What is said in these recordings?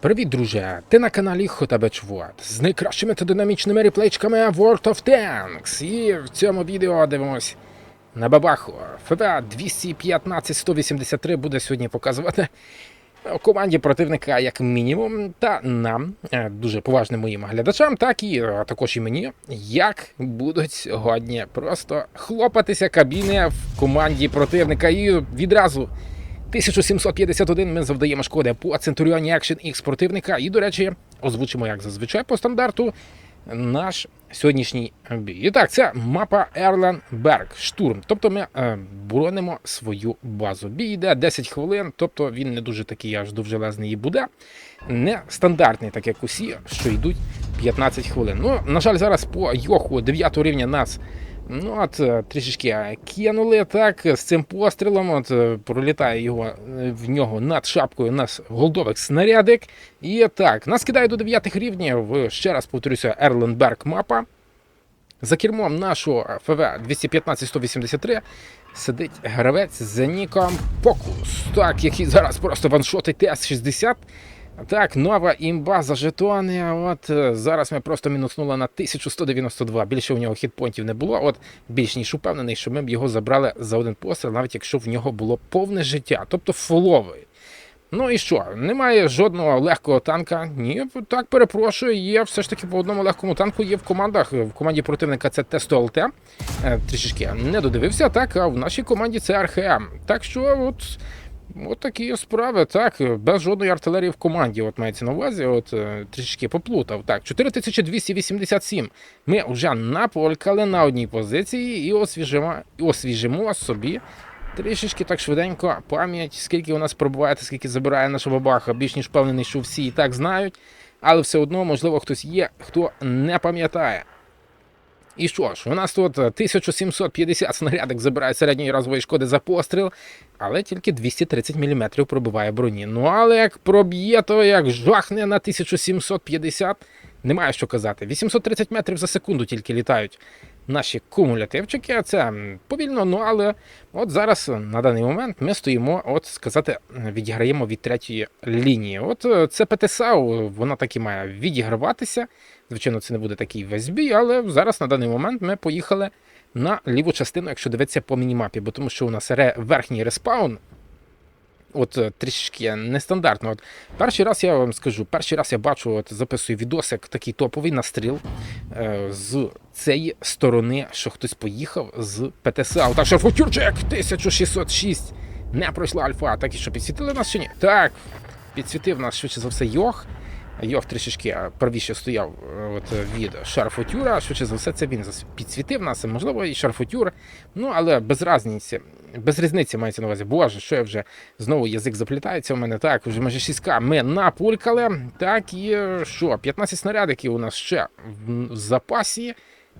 Привіт, друже! Ти на каналі Хотабечвод з найкращими та динамічними реплейчками World of Tanks. І в цьому відео дивимось на бабаху. ФВ 215-183 буде сьогодні показувати команді противника як мінімум, та нам, е, дуже поважним моїм глядачам, так і також і мені, як будуть сьогодні просто хлопатися кабіни в команді противника і відразу. 1751 ми завдаємо шкоди по Centurion Action X противника. І, до речі, озвучимо, як зазвичай, по стандарту наш сьогоднішній бій. І так, це мапа Ерленберг, штурм. Тобто ми е, боронимо свою базу. Бій йде 10 хвилин, тобто він не дуже такий аж довжелезний і буде. Не стандартний, так як усі, що йдуть 15 хвилин. Ну, на жаль, зараз по Йоху 9 рівня нас. Ну, от е, трішечки кинули так з цим пострілом. От е, пролітає його е, в нього над шапкою нас голдовик снарядик. І так, нас кидає до 9 рівнів. Ще раз повторюся, Ерленберг мапа. За кермом нашого ФВ 215-183 сидить гравець за ніком Покус, так, який зараз просто ваншотить ТС-60. Так, нова імба за жетони. От е, зараз ми просто мінуснули на 1192. Більше у нього хітпонтів не було. От більш ніж упевнений, що ми б його забрали за один постріл, навіть якщо в нього було повне життя, тобто фоловий. Ну і що? Немає жодного легкого танка. Ні, так перепрошую. Є все ж таки по одному легкому танку. Є в командах. В команді противника це Т-100ЛТ. Е, Трішечки не додивився, так, а в нашій команді це РХМ. Так що, от. От такі справи, так, без жодної артилерії в команді, от мається на увазі, от е, трішки поплутав. Так, 4287. Ми вже наполькали на одній позиції і освіжимо, освіжимо собі трішечки так швиденько пам'ять, скільки у нас пробуває, скільки забирає наша бабаха. Більш ніж впевнений, що всі і так знають, але все одно, можливо, хтось є, хто не пам'ятає. І що ж, у нас тут 1750 снарядок забирає середньої разової шкоди за постріл, але тільки 230 мм пробиває броні. Ну але як проб'є, то як жахне на 1750, немає що казати. 830 метрів за секунду тільки літають наші кумулятивчики. Це повільно, ну але от зараз на даний момент ми стоїмо, от сказати, відіграємо від третьої лінії. От е, це ПТСАУ, вона так і має відіграватися. Звичайно, це не буде такий весь бій, але зараз на даний момент ми поїхали на ліву частину, якщо дивитися по мінімапі, бо тому що у нас верхній респаун. От е, трішки нестандартно. От перший раз я вам скажу, перший раз я бачу, от записую відосик такий топовий настріл е, з цієї сторони, що хтось поїхав з ПТСА. Так що футюрчик 1606 не пройшла альфа. Так і що підсвітили нас чи ні? Так, підсвітив нас швидше за все Йох. Йох трішечки правіше стояв е, от, від шарфотюра. Швидше за все, це він підсвітив нас, можливо, і шарфотюр. Ну, але без різниці, без різниці мається на увазі. Боже, що я вже знову язик заплітається у мене. Так, вже майже 6К ми напулькали. Так, і е, що, 15 снарядиків у нас ще в запасі.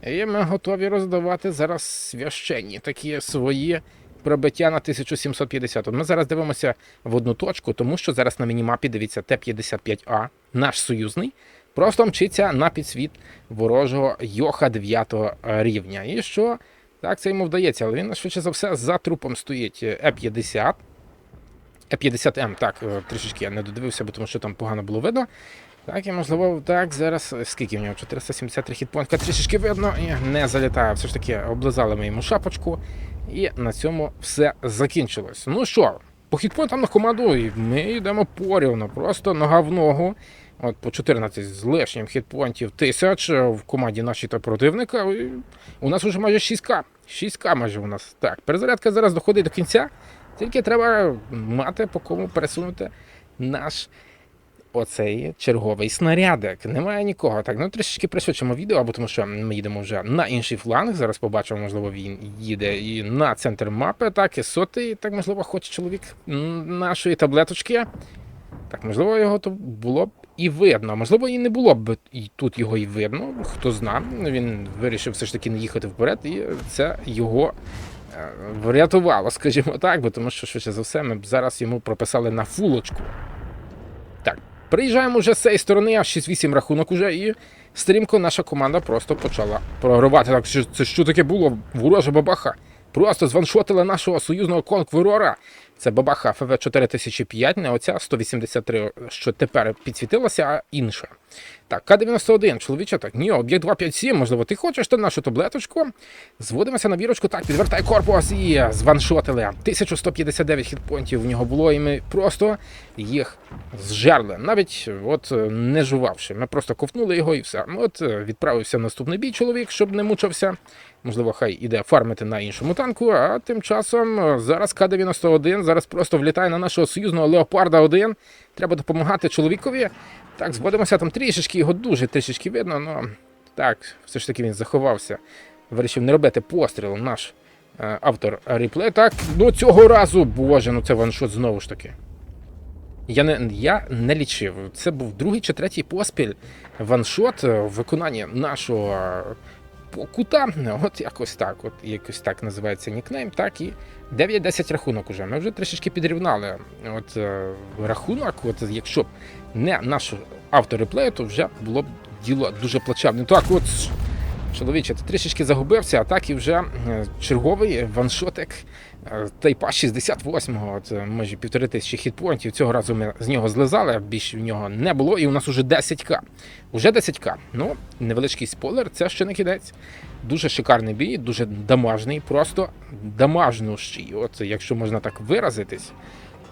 І ми готові роздавати зараз священні такі свої пробиття на 1750. От Ми зараз дивимося в одну точку, тому що зараз на мінімапі дивіться Т-55А, наш союзний, просто мчиться на підсвіт ворожого Йоха 9 рівня. І що? Так, це йому вдається, але він швидше за все за трупом стоїть Е-50. Е-50М, так, е, трішечки я не додивився, бо тому що там погано було видно. Так, і можливо, так, зараз е, скільки в нього? 473 хітпонтка трішечки видно і не залітає. Все ж таки облизали ми йому шапочку. І на цьому все закінчилось. Ну що, по хітпонтам на команду і ми йдемо порівно, просто нога в ногу. От по 14 з лишнім хітпонтів тисяч в команді нашій та противника. І у нас вже майже 6К. 6К майже у нас. Так, перезарядка зараз доходить до кінця. Тільки треба мати по кому пересунути наш оцей черговий снарядик. Немає нікого. Так, ну трішечки пришвидшимо відео, бо тому що ми їдемо вже на інший фланг. Зараз побачимо, можливо, він їде і на центр мапи. Так, і сотий, так, можливо, хоче чоловік нашої таблеточки. Так, можливо, його то було б і видно. Можливо, і не було б і тут його і видно. Хто зна. Він вирішив все ж таки не їхати вперед, і це його е, врятувало, скажімо так, бо тому що швидше за все ми б зараз йому прописали на фулочку. Так, приїжджаємо вже з цієї сторони, аж 6-8 рахунок уже, і стрімко наша команда просто почала програвати. Так, що- це що таке було? Ворожа бабаха. Просто званшотила нашого союзного конкурора. Це бабаха ФВ 4005, не оця 183, що тепер підсвітилася, а інша. Так, К-91, чоловіче, так, ні, об'єкт 257, можливо, ти хочеш та нашу таблеточку. Зводимося на вірочку, так, підвертай корпус і званшотили. 1159 хітпонтів в нього було, і ми просто їх зжерли. Навіть от не жувавши. Ми просто ковтнули його і все. От відправився в наступний бій чоловік, щоб не мучився. Можливо, хай іде фармити на іншому танку, а тим часом зараз К-91 зараз просто влітає на нашого союзного Леопарда 1. Треба допомагати чоловікові. Так, зводимося там трішечки, його дуже трішечки видно, але так, все ж таки він заховався. Вирішив не робити постріл наш е, автор реплею. Так, ну цього разу, боже, ну це ваншот знову ж таки. Я не, я не лічив. Це був другий чи третій поспіль ваншот е, в виконанні нашого покута. От якось так, от якось так називається нікнейм. Так і 9-10 рахунок уже. Ми вже трішечки підрівнали. От е, рахунок, от якщо б не наш автор реплею, то вже було б діло дуже плачевне. Так, от чоловіче, ти трішечки загубився, а так і вже е, черговий ваншотик е, Тайпа 68-го, от е, майже півтори тисячі хітпоінтів. Цього разу ми з нього злизали, більше в нього не було, і у нас уже 10к. Уже 10к. Ну, невеличкий спойлер, це ще не кінець. Дуже шикарний бій, дуже дамажний, просто дамажнущий. От якщо можна так виразитись.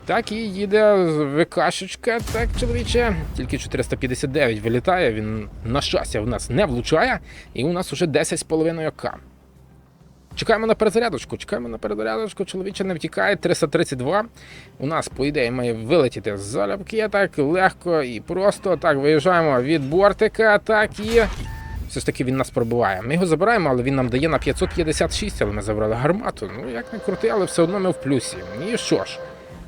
Так і їде ВКшечка, так, чоловіче. Тільки 459 вилітає, він на щастя в нас не влучає, і у нас уже 10,5 к. Чекаємо на перезарядочку, чекаємо на перезарядочку, чоловіче не втікає. 332. У нас, по ідеї, має вилетіти з залюбки так легко і просто. Так, виїжджаємо від бортика, так і. Все ж таки він нас пробиває. Ми його забираємо, але він нам дає на 556, але ми забрали гармату. Ну, як не крути, але все одно ми в плюсі. І що ж?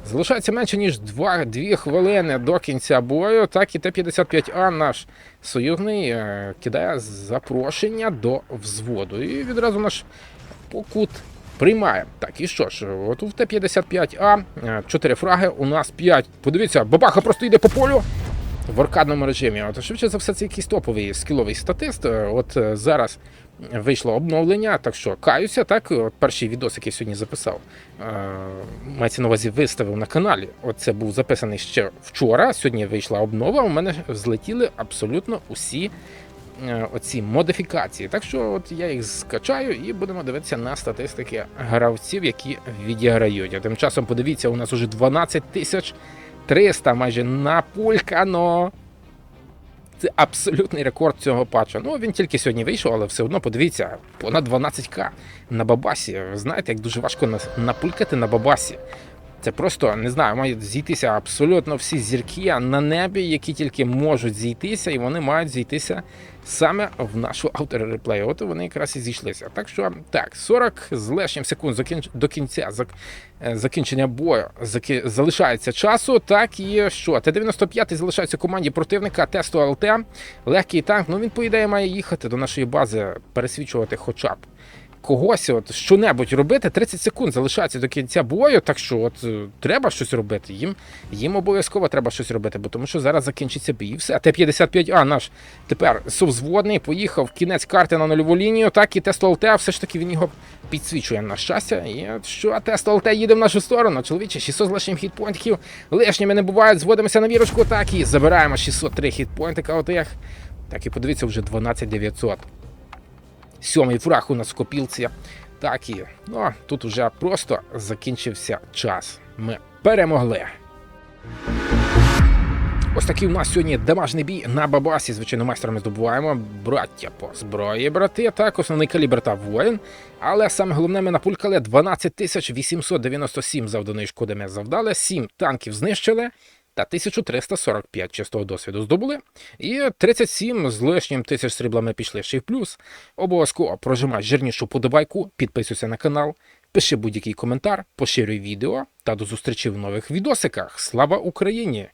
Залишається менше ніж 2, 2 хвилини до кінця бою. Так і Т-55А наш союзний е, кидає запрошення до взводу. І відразу наш покут приймає. Так, і що ж, от у Т-55А 4 фраги, у нас 5. Подивіться, бабаха просто йде по полю. В аркадному режимі. От швидше за все, це якийсь топовий скіловий статист. Е, От е, зараз вийшло обновлення, так що каюся, так от перший відос, який сьогодні записав, е, мається на увазі виставив на каналі. От це був записаний ще вчора. Сьогодні вийшла обнова. У мене злетіли абсолютно усі оці модифікації. Так що от я їх скачаю і будемо дивитися на статистики гравців, які відіграють. А тим часом подивіться, у нас уже 12 тисяч 300 майже напулькано. Це абсолютний рекорд цього патча. Ну він тільки сьогодні вийшов, але все одно подивіться, понад 12к на бабасі. Знаєте, як дуже важко напулькати на бабасі. Це просто не знаю, мають зійтися абсолютно всі зірки на небі, які тільки можуть зійтися, і вони мають зійтися саме в нашу автореплею. От вони якраз і зійшлися. Так що так, 40 з лишнім секунд до кінця е, закінчення бою залишається часу. Так і що? Т-95 залишається команді противника Тесто ЛТ. Легкий танк. Ну він, по ідеї, має їхати до нашої бази, пересвічувати хоча б когось, от що-небудь робити, 30 секунд залишається до кінця бою, так що от е, треба щось робити. Їм їм обов'язково треба щось робити, бо тому що зараз закінчиться бій. І все. А Т-55А наш тепер совзводний, поїхав кінець карти на нульову лінію, так і Тест ЛТ, все ж таки він його підсвічує на щастя. І от що Тест ЛТ їде в нашу сторону. Чоловіче, 600 з лишнім хітпоінтів. Лишніми не бувають, зводимося на вірочку, так і забираємо 603 хітпоінтика. Так і подивіться, вже 12900. Сьомий фраг у нас в копілці. Так і ну, тут вже просто закінчився час. Ми перемогли. Ось такий у нас сьогодні дамажний бій на бабасі. Звичайно, майстрами здобуваємо. Браття по зброї, брати. Так, основний калібр та воїн. Але саме головне, ми напулькали 12 897 завданої шкоди ми завдали, 7 танків знищили. Та 1345 чистого досвіду здобули. І 37 з лишнім тисяч сріблами пішли ще й в плюс. Обов'язково прожимай жирнішу подобайку, підписуйся на канал, пиши будь-який коментар, поширюй відео та до зустрічі в нових відосиках. Слава Україні!